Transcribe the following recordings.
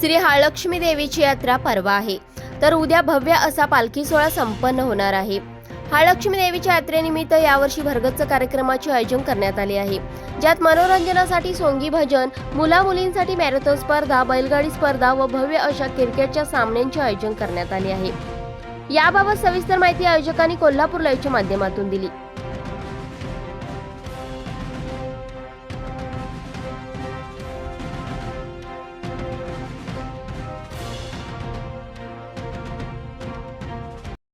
श्री हाळलक्ष्मी देवीची यात्रा परवा आहे. तर उद्या भव्य असा पालखी सोहळा संपन्न होणार आहे. हाळलक्ष्मी देवीच्या यात्रेनिमित्त यावर्षी भरगच्च कार्यक्रमाचे आयोजन करण्यात आले आहे. ज्यात मनोरंजनासाठी सोंगी भजन मुला मुलींसाठी मॅरेथॉन स्पर्धा बैलगाडी स्पर्धा व भव्य अशा क्रिकेटच्या सामन्यांचे आयोजन करण्यात आले आहे. याबाबत सविस्तर माहिती आयोजकांनी कोल्हापूर लाईव्हच्या माध्यमातून दिली.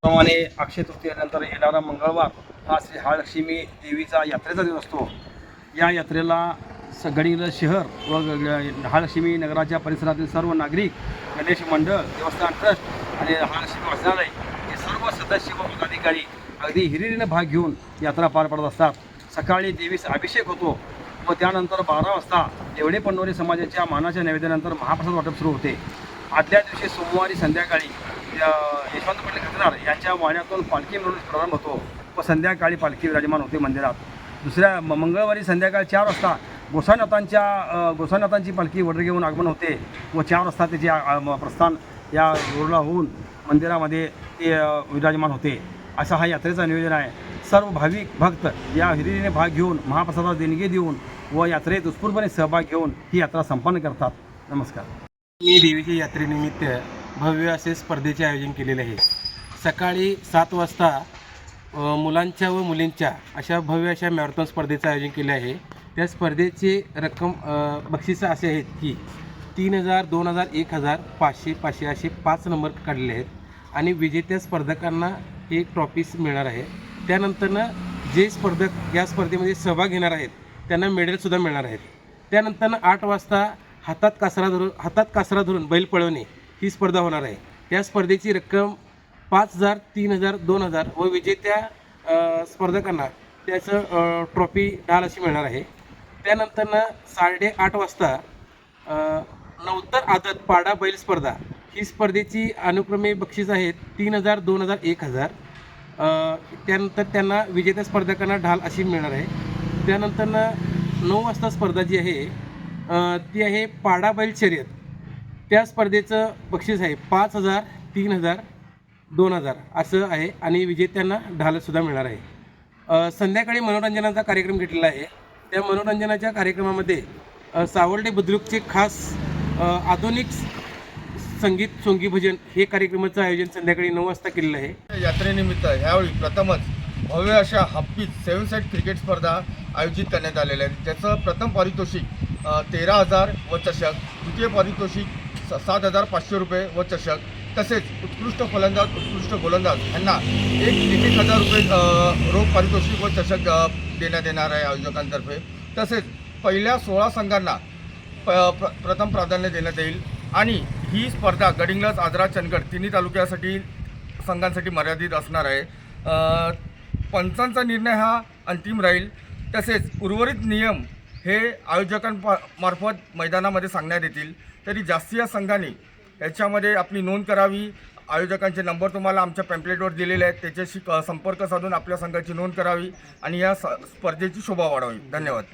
त्याचप्रमाणे अक्षय तृतीयेनंतर येणारा मंगळवार हा श्री हाळलक्ष्मी देवीचा यात्रेचा दिवस असतो. या यात्रेला सगळीकडं शहर व हाळलक्ष्मी नगराच्या परिसरातील सर्व नागरिक गणेश मंडळ देवस्थान ट्रस्ट आणि हाळलक्ष्मी वाचनालय हे सर्व सदस्य व पदाधिकारी अगदी हिरिरीनं भाग घेऊन यात्रा पार पडत असतात. सकाळी देवीस अभिषेक होतो व त्यानंतर बारा वाजता देवडे पंडोरी समाजाच्या मानाच्या नैवेद्यानंतर महाप्रसाद वाटप सुरू होते. आदल्या दिवशी सोमवारी संध्याकाळी यशवंत पाटील खतनार यांच्या वाण्यातून पालखी मिळून प्रारंभ होतो. व संध्याकाळी पालखी विराजमान होते मंदिरात. दुसऱ्या म- मंगळवारी संध्याकाळी चार वाजता गोसाईनाथांच्या गोसाईनाथांची पालखी वडर घेऊन आगमन होते व चार वाजता त्याचे प्रस्थान या रोडला होऊन मंदिरामध्ये ते विराजमान होते. असा हा यात्रेचा नियोजन आहे. सर्व भाविक भक्त या हिरिरीने भाग घेऊन महाप्रसादाला देणगी देऊन व यात्रेत उत्स्फूर्तपणे सहभाग घेऊन ही यात्रा संपन्न करतात. नमस्कार. मी देवीच्या यात्रेनिमित्त भव्य असे स्पर्धेचे आयोजन केलेले आहे. सकाळी सात वाजता मुलांच्या व मुलींच्या अशा भव्य अशा मॅरेथॉन स्पर्धेचं आयोजन केले आहे. त्या स्पर्धेची रक्कम बक्षिसं असे आहेत की तीन हजार दोन हजार एक हजार पाचशे पाचशे असे पाच नंबर काढलेले आहेत आणि विजेत्या स्पर्धकांना हे ट्रॉफीज मिळणार आहे. त्यानंतरनं जे स्पर्धक या स्पर्धेमध्ये सहभाग घेणार आहेत त्यांना मेडलसुद्धा मिळणार आहेत. त्यानंतरनं आठ वाजता हातात कासरा धरून हातात कासरा धरून बैल पळवणे ही स्पर्धा होणार आहे. त्या स्पर्धेची रक्कम पाच हजार तीन हजार दोन हजार व विजेत्या स्पर्धकांना त्याचं ट्रॉफी ढाल अशी मिळणार आहे. त्यानंतरनं साडेआठ वाजता नवतर आदत पाडा बैल स्पर्धा. ही स्पर्धेची अनुक्रमे बक्षीस आहेत तीन हजार दोन हजार एक हजार. त्यानंतर त्यांना विजेत्या स्पर्धकांना ढाल अशी मिळणार आहे. त्यानंतरनं नऊ वाजता स्पर्धा जी आहे ती आहे पाडा बैल शर्यत. त्या स्पर्धेचं बक्षीस आहे पाच हजार तीन हजार दोन हजार असं आहे आणि विजेत्यांना ढालसुद्धा मिळणार आहे. संध्याकाळी मनोरंजनाचा कार्यक्रम घेतलेला आहे. त्या मनोरंजनाच्या कार्यक्रमामध्ये सावर्डे बुद्रुकचे खास आधुनिक संगीत सोंगी भजन हे कार्यक्रमाचं आयोजन संध्याकाळी नऊ वाजता केलेलं आहे. यात्रेनिमित्त ह्यावेळी प्रथमच भव्य अशा हप्पीत सेवन साईड क्रिकेट स्पर्धा आयोजित करण्यात आलेल्या आहेत. त्याचं प्रथम पारितोषिक तेरा हजार व चषक द्वितीय पारितोषिक स- सात हजार पाचशे रुपये व चषक तसेच उत्कृष्ट फलंदाज उत्कृष्ट गोलंदाज यांना एक एक एक हजार रुपये रोख पारितोषिक व चषक देण्यात येणार आहे आयोजकांतर्फे. तसेच पहिल्या सोळा संघांना प प्र प्रथम प्राधान्य देण्यात येईल आणि ही स्पर्धा गडिंगलज आजरा चंदगड तिन्ही तालुक्यासाठी संघांसाठी मर्यादित असणार आहे. पंचांचा निर्णय हा अंतिम राहील. तसेच उर्वरित नियम हे आयोजकांमार्फत मैदानामध्ये सांगण्यात येतील. तरी जास्ती या संघाने याच्यामध्ये आपली नोंद करावी. आयोजकांचे नंबर तुम्हाला आमच्या पॅम्पलेटवर दिलेले आहेत. त्याच्याशी क- संपर्क साधून आपल्या संघाची नोंद करावी आणि या स- स्पर्धेची शोभा वाढावी. धन्यवाद.